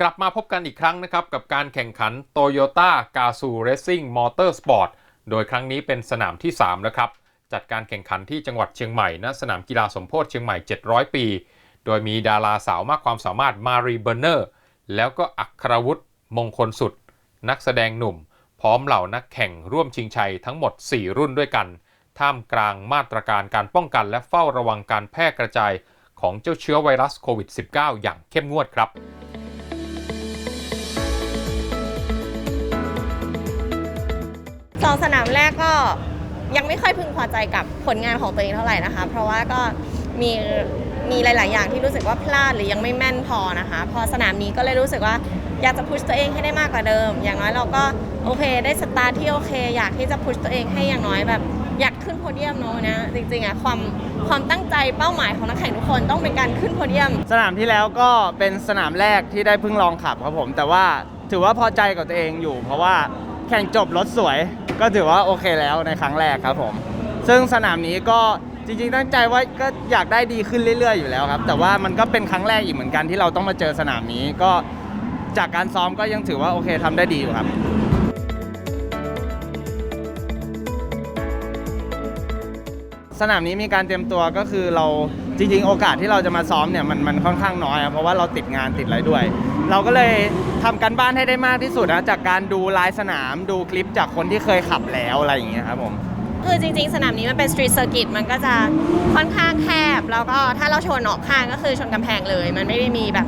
กลับมาพบกันอีกครั้งนะครับ กับการแข่งขัน Toyota g a z o Racing Motorsport โดยครั้งนี้เป็นสนามที่3แล้วครับ จัดการแข่งขันที่จังหวัดเชียงใหม่ณสนามกีฬาสมโพธิเชียงใหม่ 700 ปี โดยมีดาราสาวมากความสามารถมารีเบอร์เนอร์ แล้วก็อัครวุฒิมงคลสุด นักแสดงหนุ่ม พร้อมเหล่านักแข่งร่วมชิงชัยทั้งหมด 4 รุ่นด้วยกัน ท่ามกลางมาตรการการป้องกันและเฝ้าระวังการแพร่กระจายของเจ้าเชื้อไวรัสโควิด -19 อย่างเข้มงวดครับ สองสนามแรกก็ยังไม่ค่อยพึงพอใจกับผลงานของตัวเองเท่าไหร่นะคะ เพราะว่าก็มีมีหลาย ๆ อย่างที่รู้สึกว่าพลาดหรือยังไม่แม่นพอนะคะ พอสนามนี้ก็เลยรู้สึกว่าอยากจะพุชตัวเองให้ได้มากกว่าเดิม อย่างน้อยเราก็โอเค ได้สตาร์ทที่โอเค อยากที่จะพุชตัวเองให้อย่างน้อยแบบ อยากขึ้นโพเดียมเนอะนะจริง ๆอะความความตั้งใจเป้าหมายของนักแข่งทุกคนต้องเป็นการขึ้นโพเดียม สนามที่แล้วก็เป็นสนามแรกที่ได้เพิ่งลองขับครับผม แต่ว่าถือว่าพอใจกับตัวเองอยู่ เพราะว่าแข่งจบรถสวย ก็ถือว่าโอเคแล้วในครั้งแรกครับผม ซึ่งสนามนี้ก็จริงๆ ตั้งใจว่าก็อยากได้ดีขึ้นเรื่อย ๆ อยู่แล้วครับ แต่ว่ามันก็เป็นครั้งแรกอีกเหมือนกันที่เราต้องมาเจอสนามนี้ก็จากการซ้อมก็ยังถือว่าโอเคทำได้ดีอยู่ครับสนามนี้มีการเตรียมตัวก็คือเราจริง ๆ โอกาสที่เราจะมาซ้อมเนี่ยมันมันค่อนข้างน้อยเพราะว่าเราติดงานติดอะไรด้วย เราก็เลย ทำกันบ้านให้ได้มากที่สุดนะจากการดูลายสนามดูคลิปจากคนที่เคยขับแล้วอะไรอย่างเงี้ยครับผมคือจริง ๆ สนามนี้มันเป็นสตรีทเซอร์กิตมันก็จะค่อนข้างแคบ แล้วก็ถ้าเราชนออกข้างก็คือชนกำแพงเลย มันไม่ได้มีแบบ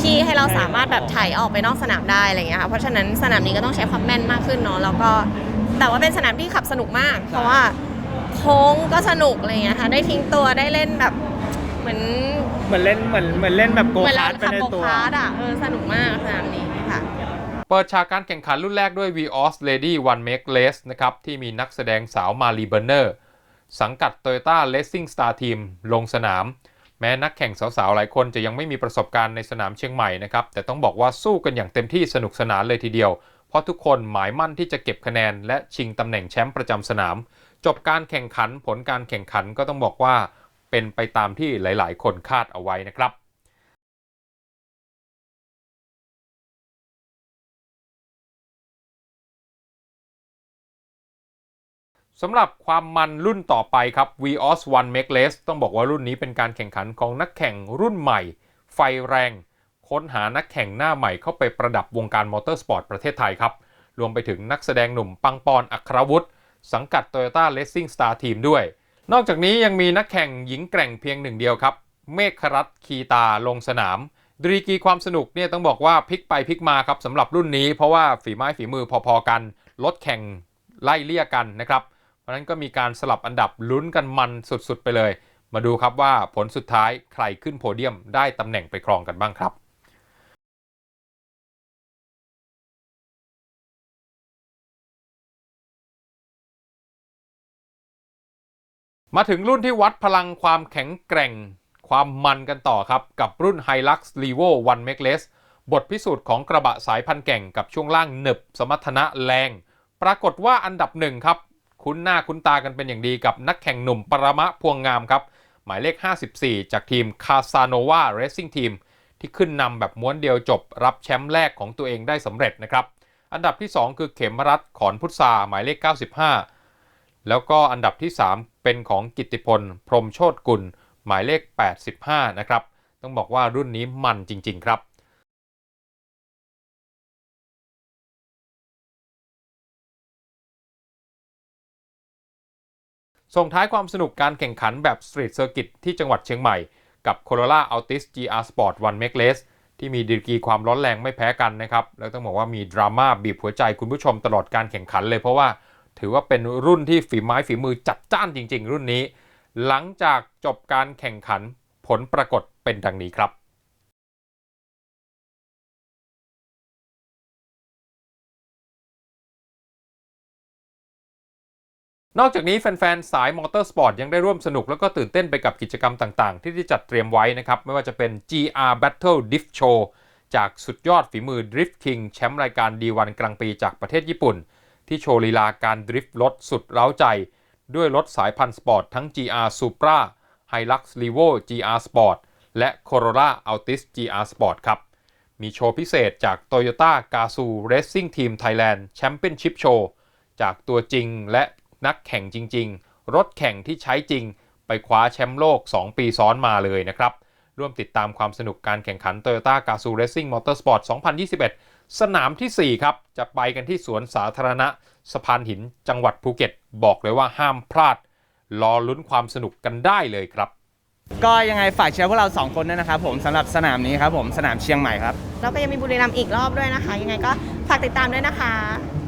ที่ให้เราสามารถแบบไถออกไปนอกสนามได้อะไรอย่างเงี้ยค่ะเพราะฉะนั้นสนามนี้ก็ต้องใช้ความแม่นมากขึ้นเนาะแล้วก็แต่ว่าเป็นสนามที่ขับสนุกมาก เพราะว่าโค้งก็สนุกอะไรอย่างเงี้ยค่ะได้ทิ้งตัวได้เล่นแบบ เหมือนเหมือนเล่นเหมือนเหมือนเล่นแบบโกเหมือนคาเราร์ดไปขับในโกตัว คาร์ดอะเออสนุกมากสนามนี้ค่ะ เปิดฉากการแข่งขันรุ่นแรกด้วย Vios Lady One Make Race นะครับ ที่มีนักแสดงสาวมารีเบอร์เนอร์ สังกัด Toyota Racing Star Team ลงสนาม แม้นักแข่งสาวๆ หลายคนจะยังไม่มีประสบการณ์ในสนามเชียงใหม่นะครับ แต่ต้องบอกว่าสู้กันอย่างเต็มที่สนุกสนานเลยทีเดียว เพราะทุกคนหมายมั่นที่จะเก็บคะแนน และชิงตำแหน่งแชมป์ประจำสนาม จบการแข่งขันผลการแข่งขันก็ต้องบอกว่า เป็นไปตามที่หลายๆ คนคาดเอาไว้นะครับสำหรับความมันรุ่นต่อไปครับ Vios One Make Race ต้องบอกว่ารุ่นนี้เป็นการแข่งขันของนักแข่งรุ่นใหม่ ไฟแรง ค้นหานักแข่งหน้าใหม่เข้าไปประดับวงการมอเตอร์สปอร์ตประเทศไทยครับ รวมไปถึงนักแสดงหนุ่มปังปอนอัครวุฒิสังกัด Toyota Racing Star Team ด้วย นอกจากนี้ยังมีนักแข่งหญิงแกร่งเพียงหนึ่งเดียวครับ เมฆรัตคีตาลงสนามดรีกีความสนุกเนี่ยต้องบอกว่าพลิกไปพลิกมาครับสำหรับรุ่นนี้ เพราะว่าฝีไม้ฝีมือพอๆกันรถแข่งไล่เลี่ยกันนะครับ เพราะนั้นก็มีการสลับอันดับลุ้นกันมันสุดๆไปเลย มาดูครับว่าผลสุดท้ายใครขึ้นโพเดียมได้ตำแหน่งไปครองกันบ้างครับ มาถึงรุ่นที่วัดพลังความแข็งแกร่งความมันกันต่อครับ กับรุ่น Hilux Levo One Make Less บทพิสูจน์ของกระบะสายพันแก่งกับช่วงล่างหนึบสมรรถนะแรง ปรากฏว่าอันดับหนึ่งครับ คุ้นหน้าคุ้นตากันเป็นอย่างดีกับนักแข่งหนุ่มปรมะพวงงามครับ หมายเลข 54 จากทีม Casanova Racing Team ที่ขึ้นนำแบบม้วนเดียวจบรับแชมป์แรกของตัวเองได้สำเร็จนะครับ อันดับที่ 2 คือเขมรัตขอนพุทธาหมายเลข 95 แล้วก็อันดับที่ 3 เป็นของกิติพล พรมโชตกุล หมายเลข 85 นะครับ ต้องบอกว่ารุ่นนี้มันจริง ๆ ครับส่งท้ายความสนุกการแข่งขันแบบสตรีทเซอร์กิตที่จังหวัดเชียงใหม่ กับ Corolla Altis GR Sport One Make Race ที่มีดีกรีความร้อนแรงไม่แพ้กันนะครับ แล้วต้องบอกว่ามีดราม่าบีบหัวใจคุณผู้ชมตลอดการแข่งขันเลยเพราะว่า ถือว่าเป็นรุ่นที่ฝีไม้ฝีมือจัดจ้านจริง ๆ รุ่นนี้ หลังจากจบการแข่งขันผลปรากฏเป็นดังนี้ครับนอกจากนี้แฟน ๆ สายมอเตอร์สปอร์ตยังได้ร่วมสนุกแล้วก็ตื่นเต้นไปกับกิจกรรมต่าง ๆ ที่ได้จัดเตรียมไว้นะครับ ไม่ว่าจะเป็น GR Battle Drift Show จากสุดยอดฝีมือ Drift King แชมป์รายการ D1 กลางปีจากประเทศญี่ปุ่น ที่โชว์ลีลาการดริฟต์รถสุดเร้าใจ ด้วยรถสายพันธุ์สปอร์ตทั้ง GR Supra Hilux Levo GR Sport และ Corolla Altis GR Sport ครับ มีโชว์พิเศษจาก Toyota Gazoo Racing Team Thailand Championship Show จากตัวจริงและนักแข่งจริง ๆ รถแข่งที่ใช้จริง ไปคว้าแชมป์โลก 2 ปีซ้อนมาเลยนะครับ ร่วมติดตามความสนุกการแข่งขัน Toyota g a z o Racing Motorsport 2021 สนามทีสี่ 4 ครับ จะไปกันที่สวนสาธารณะสะพานหินจังหวัดภูเก็ต บอกเลยว่าห้ามพลาด รอลุ้นความสนุกกันได้เลยครับ ก็ยังไงฝากเชียร์พวกเรา 2 คนด้วยนะครับผมสำหรับสนามนี้ครับผมสนามเชียงใหม่ครับ แล้วก็ยังมีบุรีรัมย์อีกรอบด้วยนะคะ ยังไงก็ฝากติดตามด้วยนะคะ